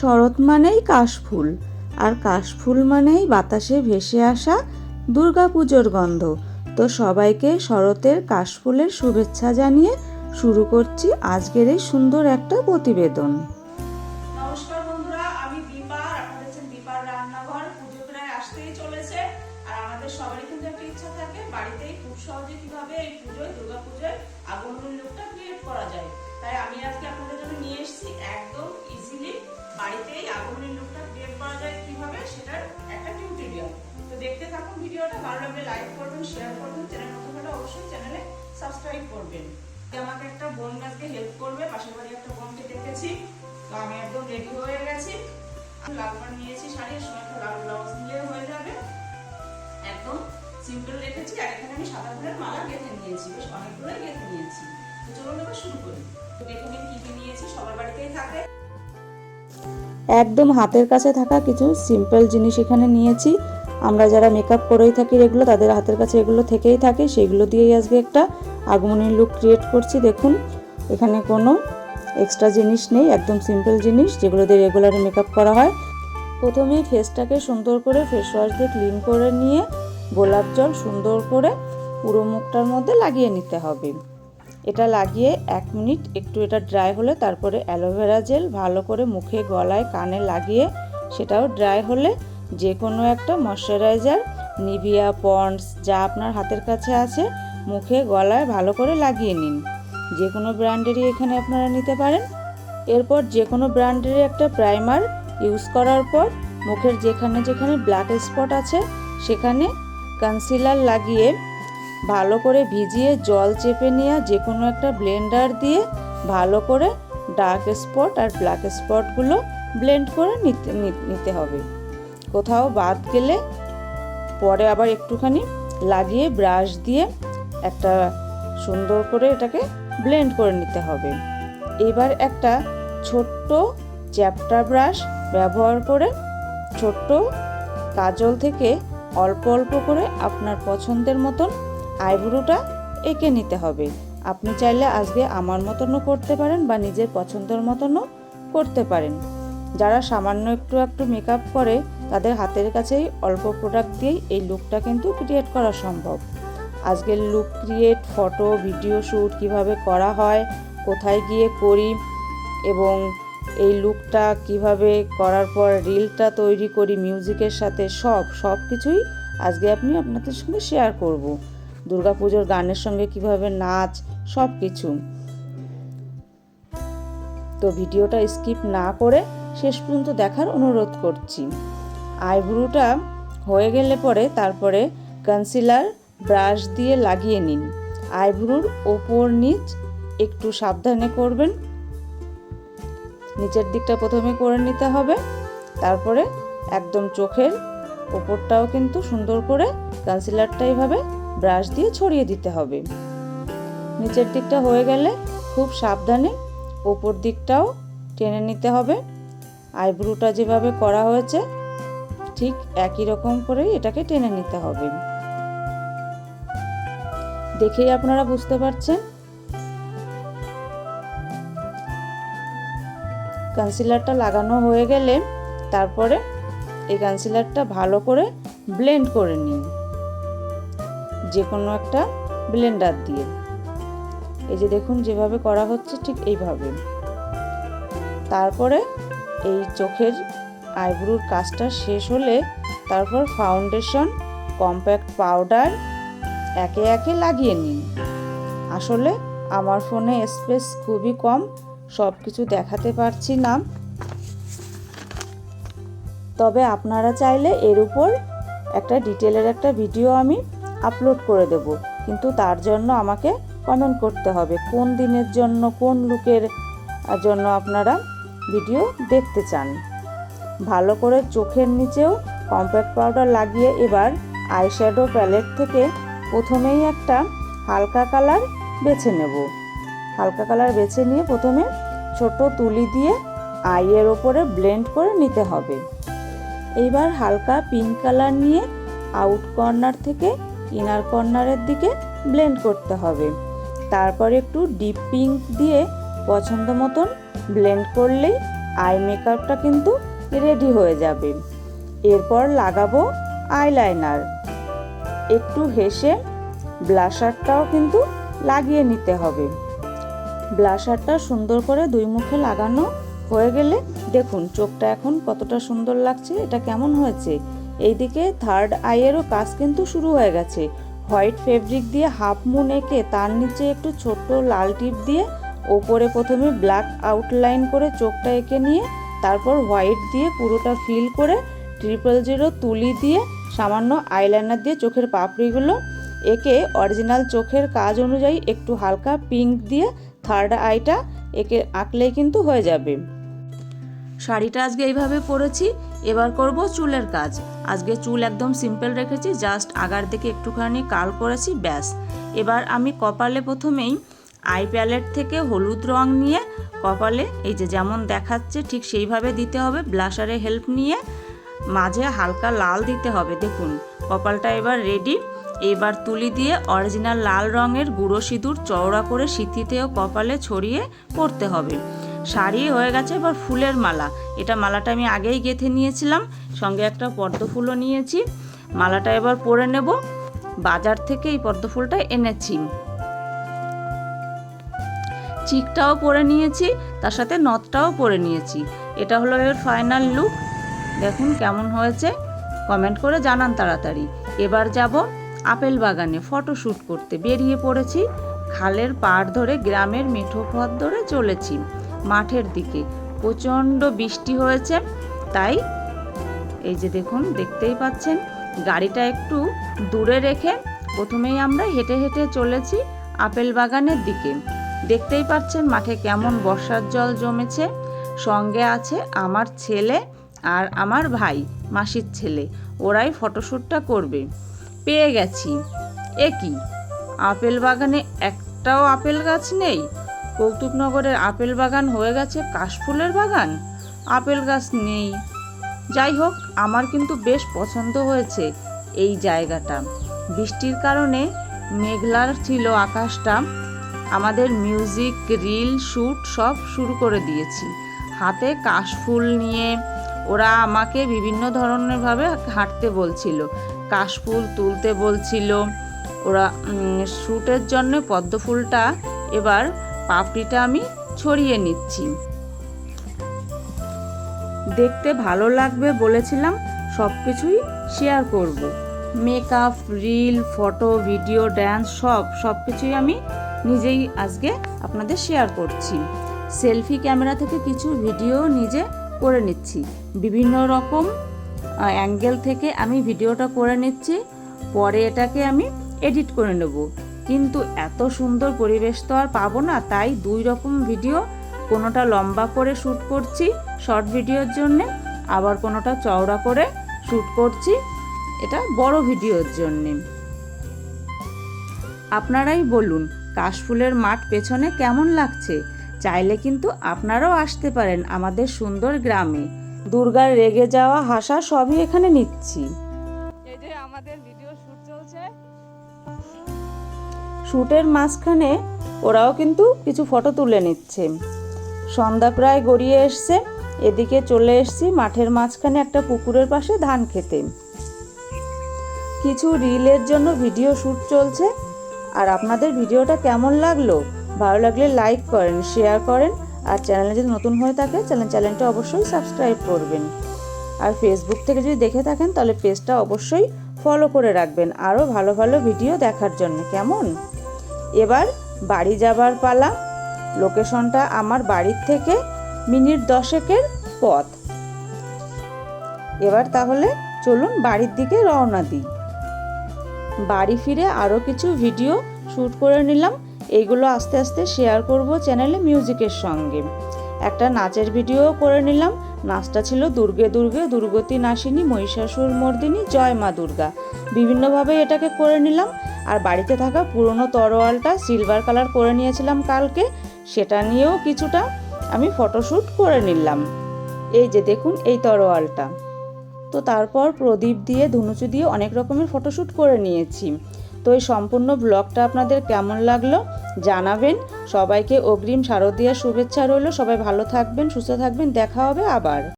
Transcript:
শরৎ মানেই কাশফুল, আর কাশফুল মানেই বাতাসে ভেসে আসা দুর্গাপুজোর গন্ধ। তো সবাইকে শরতের কাশফুলের শুভেচ্ছা জানিয়ে শুরু করছি আজকের এই সুন্দর একটা প্রতিবেদন। আগমনের ক্রিয়েট করা যায়। তাই আমি আজকে আপনাদের জন্য নিয়ে এসেছি একদম ইজিলি বাড়িতেই আগমনের লুকটা ক্রিয়েট করা যায় কীভাবে সেটার একটা টিউটোরিয়াল তো দেখতে থাকুন ভিডিওটা, ভালো লাগলে লাইক করবেন শেয়ার করবেন চ্যানেল নতুন হলে অবশ্যই চ্যানেলে সাবস্ক্রাইব করবেন। আমাকে একটা বোন আজকে হেল্প করবে, পাশের বাড়ি একটা বোনকে দেখেছি। তো আমি একদম রেডি হয়ে গেছি। লাল পাড় নিয়েছি শাড়ির সময় একটা লাল ব্লাউজ নিলে হয়ে যাবে। একদম সিম্পল রেখেছি, আর এখানে আমি সাদা ফুলের মালা গেঁথে নিয়েছি, বেশ অনেকগুলোই গেঁথে নিয়েছি। তো চলুন এবার শুরু করি। তো কি কি নিয়েছি, সবার বাড়িতেই থাকে। একদম হাতের কাছে থাকা কিছু সিম্পল জিনিস এখানে নিয়েছি। আমরা যারা মেকআপ করেই থাকি এগুলো তাদের হাতের কাছে এগুলো থেকেই থাকে। সেগুলো দিয়েই আজকে একটা আগমনী লুক ক্রিয়েট করছি, দেখুন। এখানে কোনো এক্সট্রা জিনিস নেই, একদম সিম্পল জিনিস যেগুলো দিয়ে রেগুলার মেকআপ করা হয়। প্রথমেই ফেসটাকে সুন্দর করে ফেস ওয়াশ দিয়ে ক্লিন করে নিয়ে গোলাপ জল সুন্দর করে পুরো মুখটার মধ্যে লাগিয়ে নিতে হবে। এটা লাগিয়ে এক মিনিট একটু এটা ড্রাই হলে তারপরে অ্যালোভেরা জেল ভালো করে মুখে, গলায়, কানে লাগিয়ে সেটাও ড্রাই হলে যে কোনো একটা ময়শ্চারাইজার নিভিয়া পন্ডস যা আপনার হাতের কাছে আছে, মুখে, গলায় ভালো করে লাগিয়ে নিন। যে কোনো ব্র্যান্ডেরই এখানে আপনারা নিতে পারেন। এরপর যে কোনো ব্র্যান্ডেরই একটা প্রাইমার ইউজ করার পর মুখের যেখানে যেখানে ব্ল্যাক স্পট আছে, সেখানে কনসিলার লাগিয়ে ভালো করে ভিজিয়ে জল চেপে নেওয়া যে কোনো একটা ব্লেন্ডার দিয়ে ভালো করে ডার্ক স্পট আর ব্ল্যাক স্পটগুলো ব্লেন্ড করে নিতে নিতে হবে। কোথাও বাদ গেলে পরে আবার একটুখানি লাগিয়ে ব্রাশ দিয়ে একটা সুন্দর করে এটাকে ব্লেন্ড করে নিতে হবে। এবার একটা ছোট্ট চ্যাপটা ব্রাশ ব্যবহার করে ছোট্ট কাজল থেকে অল্প অল্প করে আপনার পছন্দের মতন আইব্রোটা এঁকে নিতে হবে। আপনি চাইলে আজকে আমার মতনও করতে পারেন বা নিজের পছন্দের মতনও করতে পারেন। যারা সামান্য একটু একটু মেকআপ করে, তাদের হাতের কাছেই অল্প প্রোডাক্ট দিয়েই এই লুকটা কিন্তু ক্রিয়েট করা সম্ভব। আজকের look create photo video shoot কীভাবে করা হয়, কোথায় গিয়ে করি এবং এই লুকটা কীভাবে করার পর রিলটা তৈরি করি মিউজিকের সাথে সব সব কিছুই আজকে আপনি আপনাদের সঙ্গে শেয়ার করব। দুর্গাপুজোর গানের সঙ্গে কীভাবে নাচ, সব কিছু। তো ভিডিওটা স্কিপ না করে শেষ পর্যন্ত দেখার অনুরোধ করছি। আইব্রুটা হয়ে গেলে পরে তারপরে কনসিলার ব্রাশ দিয়ে লাগিয়ে নিন। আইব্রুর ওপর নিচ একটু সাবধানে করবেন। নিচের দিকটা প্রথমে করে নিতে হবে। তারপরে একদম চোখের ওপরটাও কিন্তু সুন্দর করে কনসিলারটা এইভাবে ব্রাশ দিয়ে ছড়িয়ে দিতে হবে। নিচের দিকটা হয়ে গেলে খুব সাবধানে ওপর দিকটাও টেনে নিতে হবে। আইব্রুটা যেভাবে করা হয়েছে, ঠিক একই রকম করেই এটাকে টেনে নিতে হবে। দেখেই আপনারা বুঝতে পারছেন। কনসিলারটা লাগানো হয়ে গেলে তারপরে এই কনসিলারটা ভালো করে ব্লেন্ড করে নিন। যে কোনো একটা ব্লেন্ডার দিয়ে। এই যে দেখুন যেভাবে করা হচ্ছে ঠিক এইভাবে। তারপরে এই চোখের আইব্রুর কাজটা শেষ হলে তারপর ফাউন্ডেশন কম্প্যাক্ট পাউডার একে একে লাগিয়ে নিন। আসলে আমার ফোনে স্পেস খুবই কম সব কিছু দেখাতে পারছি না। তবে আপনারা চাইলে এর উপর একটা ডিটেলের একটা ভিডিও আমি আপলোড করে দেব। কিন্তু তার জন্য আমাকে কমেন্ট করতে হবে। কোন দিনের জন্য, কোন লুকের জন্য আপনারা ভিডিও দেখতে চান? ভালো করে চোখের নিচেও কম্প্যাক্ট পাউডার লাগিয়ে এবার আইশ্যাডো প্যালেট থেকে প্রথমেই একটা হালকা কালার বেছে নেব। হালকা কালার বেছে নিয়ে প্রথমে ছোট তুলি দিয়ে আইয়ের ওপরে ব্লেন্ড করে নিতে হবে। এইবার হালকা পিঙ্ক কালার নিয়ে আউট কর্নার থেকে ইনার কর্নারের দিকে ব্লেন্ড করতে হবে। তারপর একটু ডিপ পিঙ্ক দিয়ে পছন্দ মতন ব্লেন্ড করলেই আই মেকআপটা কিন্তু রেডি হয়ে যাবে। এরপর লাগাবো আইলাইনার একটু হেসে ব্লাশারটাও কিন্তু লাগিয়ে নিতে হবে। ব্লাশারটা সুন্দর করে দুই মুখে লাগানো হয়ে গেলে দেখুন, চোখটা এখন কতটা সুন্দর লাগছে, এটা কেমন হয়েছে? এইদিকে থার্ড আইয়েরও কাজ কিন্তু শুরু হয়ে গেছে। হোয়াইট ফেব্রিক দিয়ে হাফ মুন এঁকে তার নিচে একটু ছোট্ট লাল টিপ দিয়ে ওপরে প্রথমে ব্ল্যাক আউটলাইন করে চোখটা এঁকে নিয়ে তারপর হোয়াইট দিয়ে পুরোটা ফিল করে ট্রিপল জিরো তুলি দিয়ে সামান্য আইলাইনার দিয়ে চোখের পাপড়িগুলো একে অরিজিনাল চোখের কাজ অনুযায়ী একটু হালকা পিঙ্ক দিয়ে থার্ড আইটা একে আঁকলেই কিন্তু হয়ে যাবে। শাড়িটা আজকে এইভাবে পরেছি। এবার করব চুলের কাজ। আজকে চুল একদম সিম্পল রেখেছি জাস্ট আগার দিকে একটুখানি কাল করেছি, ব্যাস। এবার আমি কপালে প্রথমেই আই প্যালেট থেকে হলুদ রং নিয়ে কপালে, এই যে যেমন দেখাচ্ছে ঠিক সেইভাবে দিতে হবে ব্লাশারে হেল্প নিয়ে মাঝে হালকা লাল দিতে হবে, দেখুন। কপালটা এবার রেডি এবার তুলি দিয়ে অরিজিনাল লাল রঙের গুঁড়ো সিঁদুর চওড়া করে সিথিতেও কপালে ছড়িয়ে পড়তে হবে। শাড়ি হয়ে গেছে, এবার ফুলের মালা। এটা মালাটা আমি আগেই গেঁথে নিয়েছিলাম, সঙ্গে একটা পদ্ম ফুলও নিয়েছি। মালাটা এবার পরে নেব, বাজার থেকে এই পদ্ম ফুলটা এনেছি। চিকটাও পরে নিয়েছি, তার সাথে নথটাও পরে নিয়েছি। এটা হলো এর ফাইনাল লুক দেখুন কেমন হয়েছে। কমেন্ট করে জানান তাড়াতাড়ি। এবার যাব আপেল বাগানে ফটো শ্যুট করতে। বেরিয়ে পড়েছি, খালের পাড় ধরে গ্রামের মিঠো পথ ধরে চলেছি। মাঠের দিকে। প্রচণ্ড বৃষ্টি হয়েছে, তাই এই যে দেখুন, দেখতেই পাচ্ছেন, গাড়িটা একটু দূরে রেখে প্রথমেই আমরা হেঁটে হেঁটে চলেছি আপেল বাগানের দিকে। দেখতেই পাচ্ছেন মাঠে কেমন বর্ষার জল জমেছে। সঙ্গে আছে আমার ছেলে আর আমার ভাই, মাসির ছেলে। ওরাই ফটোশ্যুটটা করবে। পেয়ে গেছি। এ কি? আপেল বাগানে একটাও আপেল গাছ নেই? কৌতুকনগরের আপেল বাগান হয়ে গেছে কাশফুলের বাগান? আপেল গাছ নেই। যাই হোক, আমার কিন্তু বেশ পছন্দ হয়েছে এই জায়গাটা। বৃষ্টির কারণে মেঘলার ছিল আকাশটা। আমাদের মিউজিক, রিল শ্যুট সব শুরু করে দিয়েছি। হাতে কাশফুল নিয়ে ওরা আমাকে বিভিন্ন ধরনেরভাবে হাঁটতে বলছিল, কাশফুল তুলতে বলছিল। ওরা শ্যুটের জন্য পদ্ম ফুলটা এবার পাপড়িটা আমি ছড়িয়ে নিচ্ছি। দেখতে ভালো লাগবে বলেছিলাম সব কিছুই শেয়ার করব। Makeup reel photo video dance সব সব কিছুই আমি নিজেই আজকে আপনাদের শেয়ার করছি। সেলফি ক্যামেরা থেকে কিছু ভিডিও নিজে করে নিচ্ছি। বিভিন্ন রকম অ্যাঙ্গেল থেকে আমি ভিডিওটা করে নিচ্ছি। পরে এটাকে আমি এডিট করে নেব। কিন্তু এত সুন্দর পরিবেশ তো আর পাবো না, তাই দুই রকম ভিডিও কোনোটা লম্বা করে শ্যুট করছি শর্ট ভিডিওর জন্যে, আবার কোনোটা চওড়া করে শ্যুট করছি, এটা বড় ভিডিওর জন্যে। আপনারাই বলুন, কাশফুলের মাঠ পেছনে কেমন লাগছে? চাইলে কিন্তু আপনারাও আসতে পারেন আমাদের সুন্দর গ্রামে। দুর্গার রেগে যাওয়া হাসা সবই এখানে নিচ্ছি। শ্যুটের মাঝখানে ওরাও কিন্তু কিছু ফটো তুলে নিচ্ছে। সন্ধ্যা প্রায় গড়িয়ে এসছে। এদিকে চলে এসছি মাঠের মাঝখানে একটা পুকুরের পাশে ধান খেতে। কিছু রিলের জন্য ভিডিও শ্যুট চলছে। আর আপনাদের ভিডিওটা কেমন লাগল? ভালো লাগলে লাইক করেন, শেয়ার করেন। আর চ্যানেলে যদি নতুন হয়ে থাকে, চ্যানেল চ্যানেলটা অবশ্যই সাবস্ক্রাইব করবেন। আর ফেসবুক থেকে যদি দেখে থাকেন, তাহলে পেজটা অবশ্যই ফলো করে রাখবেন। আরও ভালো ভালো ভিডিও দেখার জন্য। কেমন? এবার বাড়ি যাবার পালা। লোকেশনটা আমার বাড়ির থেকে মিনিট দশেকের পথ। এবার তাহলে চলুন বাড়ির দিকে রওনা দিই। বাড়ি ফিরে আরও কিছু ভিডিও শ্যুট করে নিলাম। এইগুলো আস্তে আস্তে শেয়ার করব চ্যানেলে মিউজিকের সঙ্গে। একটা নাচের ভিডিও করে নিলাম। নাচটা ছিল দুর্গে দুর্গে, দুর্গতি নাসিনী মহিষাসুর মর্দিনী জয় মা দুর্গা। বিভিন্নভাবে এটাকে করে নিলাম। আর বাড়িতে থাকা পুরনো তরোয়ালটা সিলভার কালার করে নিয়েছিলাম কালকে, সেটা নিয়েও কিছুটা আমি ফটোশ্যুট করে নিলাম। এই যে দেখুন এই তরোয়ালটা। তো তারপর প্রদীপ দিয়ে, ধুনুচু দিয়ে অনেক রকমের ফটোশ্যুট করে নিয়েছি। তো এই সম্পূর্ণ ব্লগটা আপনাদের কেমন লাগল জানাবেন। সবাইকে অগ্রিম শারদীয়ার শুভেচ্ছা রইল। সবাই ভালো থাকবেন, সুস্থ থাকবেন। দেখা হবে আবার।